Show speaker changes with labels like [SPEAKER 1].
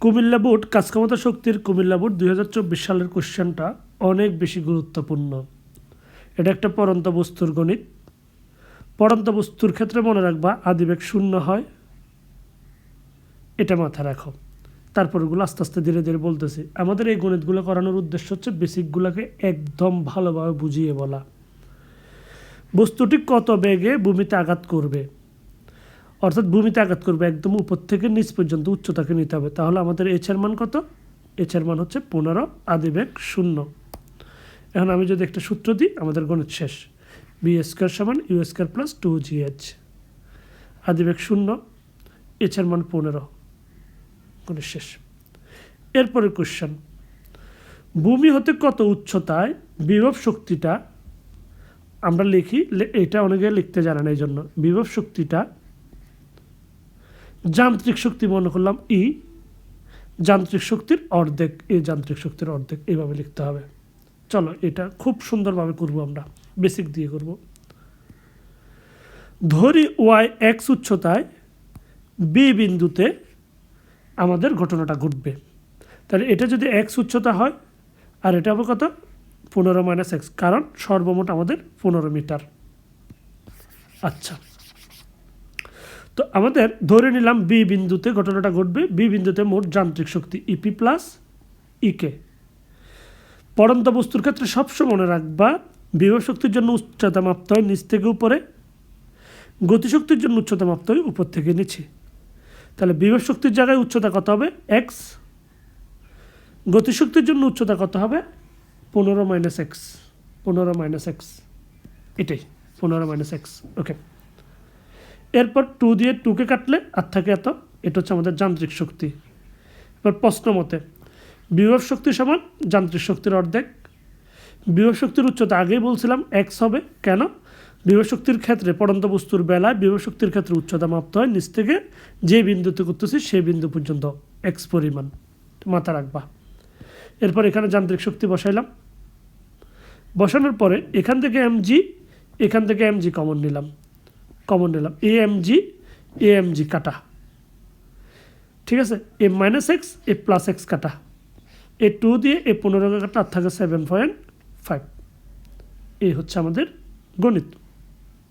[SPEAKER 1] Comilla board কাজক্ষমতা শক্তির Comilla board দুই হাজার চব্বিশ সালের কোশ্চেনটা অনেক বেশি গুরুত্বপূর্ণ। এটা একটা পরন্ত বস্তুর গণিত। পরন্ত বস্তুর ক্ষেত্রে মনে রাখবা আদিবেগ শূন্য হয়। এটা মাথায় রাখো। তারপর ওগুলো আস্তে আস্তে ধীরে ধীরে বলতেছি। আমাদের এই গণিতগুলো করানোর উদ্দেশ্য হচ্ছে বেসিকগুলোকে একদম ভালোভাবে বুঝিয়ে বলা। বস্তুটি কত বেগে ভূমিতে আঘাত করবে? অর্থাৎ ভূমিতে আঘাত করবে একদম উপর থেকে নিচ পর্যন্ত উচ্চতাকে নিতে হবে। তাহলে আমাদের এইচের মান কত? এইচের মান হচ্ছে পনেরো, আদিবেগ শূন্য। এখন আমি যদি একটা সূত্র দিই, আমাদের গণিত শেষ। বি স্কোয়ার সমান U square plus two G H আদিবেগ শূন্য এইচের মান পনেরো। গণিত শেষ। এরপরে কোশ্চেন ভূমি হতে কত উচ্চতায় বিভব শক্তিটা? আমরা লিখি এটা অনেকে লিখতে জানে না এই জন্য বিভব শক্তিটা যান্ত্রিক শক্তি মনে করলাম ই, যান্ত্রিক শক্তির অর্ধেক, এ যান্ত্রিক শক্তির অর্ধেক এইভাবে লিখতে হবে। চলো এটা খুব সুন্দরভাবে করব আমরা বেসিক দিয়ে করব। ধরি ওয়াই এক্স উচ্চতায় বি বিন্দুতে আমাদের ঘটনাটা ঘটবে। তাহলে এটা যদি এক্স উচ্চতা হয়, আর এটা হবে কত? পনেরো মাইনাস এক্স কারণ সর্বমোট আমাদের পনেরো মিটার আচ্ছা। তো আমাদের ধরে নিলাম বি বিন্দুতে ঘটনাটা ঘটবে। বি বিন্দুতে মোট যান্ত্রিক শক্তি ইপি প্লাস ইকে পরন্ত বস্তুর ক্ষেত্রে সবসময় মনে রাখবা, বিভব শক্তির জন্য উচ্চতা মাপতে হয় নিচ থেকে উপরে, গতিশক্তির জন্য উচ্চতা মাপতে হয় উপর থেকে নিচে। তাহলে বিভব শক্তির জায়গায় উচ্চতা কত হবে? এক্স গতিশক্তির জন্য উচ্চতা কত হবে? পনেরো মাইনাস এক্স পনেরো মাইনাস এক্স এটাই, পনেরো মাইনাস এক্স ওকে এরপর টু দিয়ে টুকে কাটলে আর থাকে এত, এটা হচ্ছে আমাদের যান্ত্রিক শক্তি। এবার প্রশ্ন মতে, বিভব শক্তি সমান যান্ত্রিক শক্তির অর্ধেক। বিভব শক্তির উচ্চতা আগেই বলছিলাম এক্স হবে, কেন? বিভব শক্তির ক্ষেত্রে পড়ন্ত বস্তুর বেলায় বিভব শক্তির ক্ষেত্রে উচ্চতা মাপতে হয়, নিচ থেকে যে বিন্দুতে করতেছি সেই বিন্দু পর্যন্ত এক্স পরিমাণ। মাথা রাখবা। এরপর এখানে যান্ত্রিক শক্তি বসাইলাম। বসানোর পরে এখান থেকে এমজি এখান থেকে এমজি কমন নিলাম। কমন নিলাম A M G A M G কাটা ঠিক আছে? A minus X A plus X কাটা এ টু দিয়ে এ পনেরো কাটা আর থাকে সেভেন পয়েন্ট ফাইভ এই হচ্ছে আমাদের গণিত।